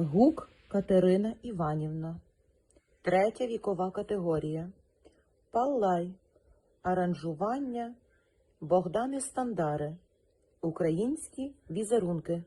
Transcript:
Гук Катерина Іванівна. Третя вікова категорія. Паллай. Аранжування. Богдани Стандари. Українські візерунки.